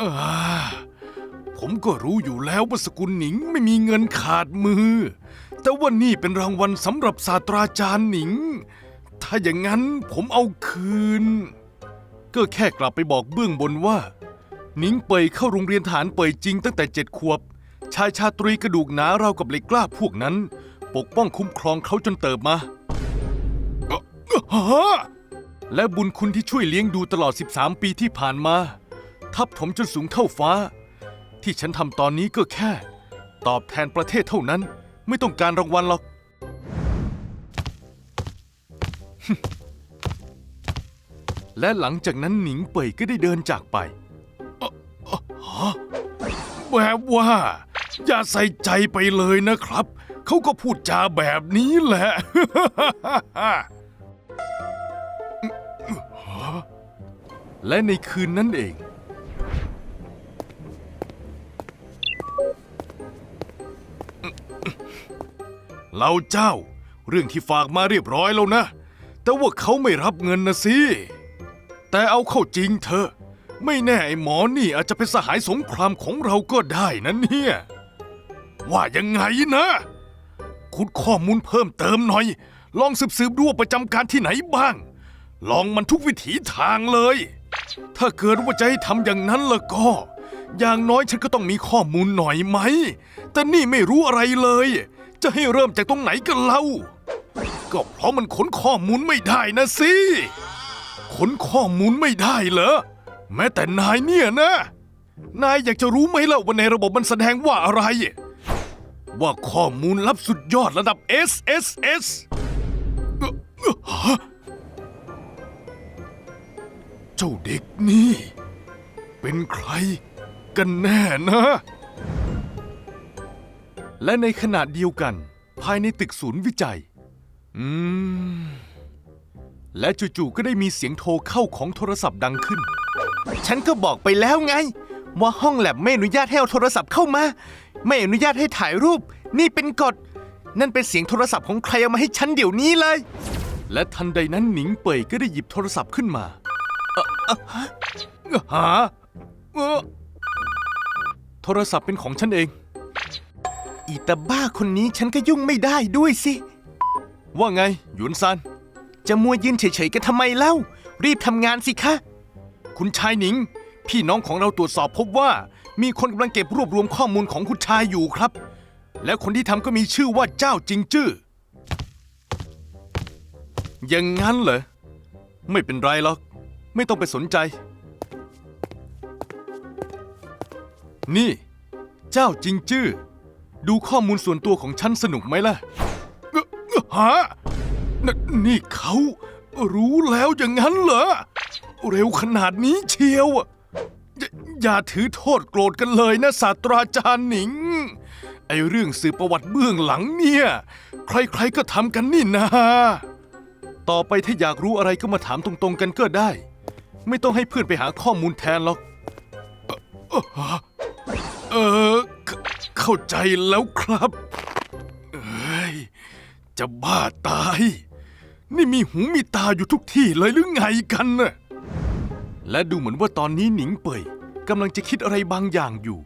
อ่าผมก็รู้อยู่แล้วว่าสกุลหนิงไม่มีเงินขาดมือ แต่ว่านี่เป็นรางวัลสำหรับศาสตราจารย์หนิง ถ้าอย่างนั้นผมเอาคืน ก็แค่กลับไปบอกเบื้องบนว่า หนิงเปยเข้าโรงเรียนฐานเปยจริงตั้งแต่เจ็ดขวบ ชายชาตรีกระดูกหนาเราวกับเหล็กกล้าพวกนั้น ปกป้องคุ้มครองเขาจนเติบมาเอ่อฮะและบุญคุณที่ช่วยเลี้ยงดูตลอด 13 ปีที่ผ่านมา ทับถมจนสูงเท่าฟ้า ที่ฉันทำตอนนี้ก็แค่ ตอบแทนประเทศเท่านั้น ไม่ต้องการรางวัลหรอก และหลังจากนั้นหนิงเป่ยก็ได้เดินจากไปอ่อแบบว่า อย่าใส่ใจไปเลยนะครับ เขาก็พูดจาแบบนี้แหละ และในคืนนั้นเอง เราเจ้า เรื่องที่ฝากมาเรียบร้อยแล้วนะ แต่ว่าเขาไม่รับเงินนะสิ แต่เอาเข้าจริงเถอะ ไม่แน่ไอ้หมอนี่อาจจะเป็นสหายสงครามของเราก็ได้นะเนี่ย ว่ายังไงนะขุดข้อมูลเพิ่มเติมหน่อย ลองสืบสืบๆดูว่าประจำการที่ไหนบ้าง ลองมันทุกวิถีทางเลย ถ้าเกิดว่าจะให้ทำอย่างนั้นล้วก็ อย่างน้อยฉันก็ต้องมีข้อมูลหน่อยไหม แต่นี่ไม่รู้อะไรเลย จะให้เริ่มจากตรงไหนกันเล่า ก็เพราะมันขนข้อมูลไม่ได้นะสิ ขนข้อมูลไม่ได้เหรอ แม้แต่นายเนี่ยนะ นายอยากจะรู้ไหมล่ะว่าในระบบมันแสดงว่าอะไร ว่าข้อมูลลับสุดยอดระดับ SSS เอ่อเอ่อฮะเจ้าเด็กนี่ เป็นใคร กันแน่นะ และในขณะเดียวกัน ภายในตึกศูนย์วิจัย อืม และจู่ๆก็ได้มีเสียงโทรเข้าของโทรศัพท์ดังขึ้น ฉันก็บอกไปแล้วไง ว่าห้องแลบไม่อนุญาตให้เอาโทรศัพท์เข้ามา ไม่อนุญาตให้ถ่ายรูป นี่เป็นกฎ นั่นเป็นเสียงโทรศัพท์ของใครเอามาให้ฉันเดี๋ยวนี้เลย และทันใดนั้นหนิงเป่ยก็ได้หยิบโทรศัพท์ขึ้นมาอ่อเอ่อฮะ โทรศัพท์เป็นของฉันเอง อีตาบ้าคนนี้ฉันก็ยุ่งไม่ได้ด้วยสิ ว่าไง หยวนซานจะมัวยืนเฉยๆกันทำไมเล่า รีบทำงานสิคะ คุณชายหนิง พี่น้องของเราตรวจสอบพบว่า มีคนกำลังเก็บรวบรวมข้อมูลของคุณชายอยู่ครับ และคนที่ทำก็มีชื่อว่าเจ้าจิงจื้ออย่างนั้นเหรอ ไม่เป็นไรหรอก ไม่ต้องไปสนใจ นี่ เจ้าจริงจื้อ ดูข้อมูลส่วนตัวของฉันสนุกไหมล่ะฮะนนี่เขารู้แล้วอย่างนั้นเหรอ เร็วขนาดนี้เชียวอะอย่าอย่าถือโทษโกรธกันเลยนะศาสตราจารย์หนิง ไอเรื่องสืบประวัติเบื้องหลังเนี่ย ใครๆก็ทำกันนี่นาต่อไปถ้าอยากรู้อะไรก็มาถามตรงๆกันก็ได้ ไม่ต้องให้เพื่อนไปหาข้อมูลแทนหรอกอ่อเอ่อเอ อเขเข้าใจแล้วครับเอ้ยจะบ้าตาย นี่มีหูมีตาอยู่ทุกที่เลยหรือไงกันน่ะ และดูเหมือนว่าตอนนี้หนิงเป่ยกำลังจะคิดอะไรบางอย่างอยู่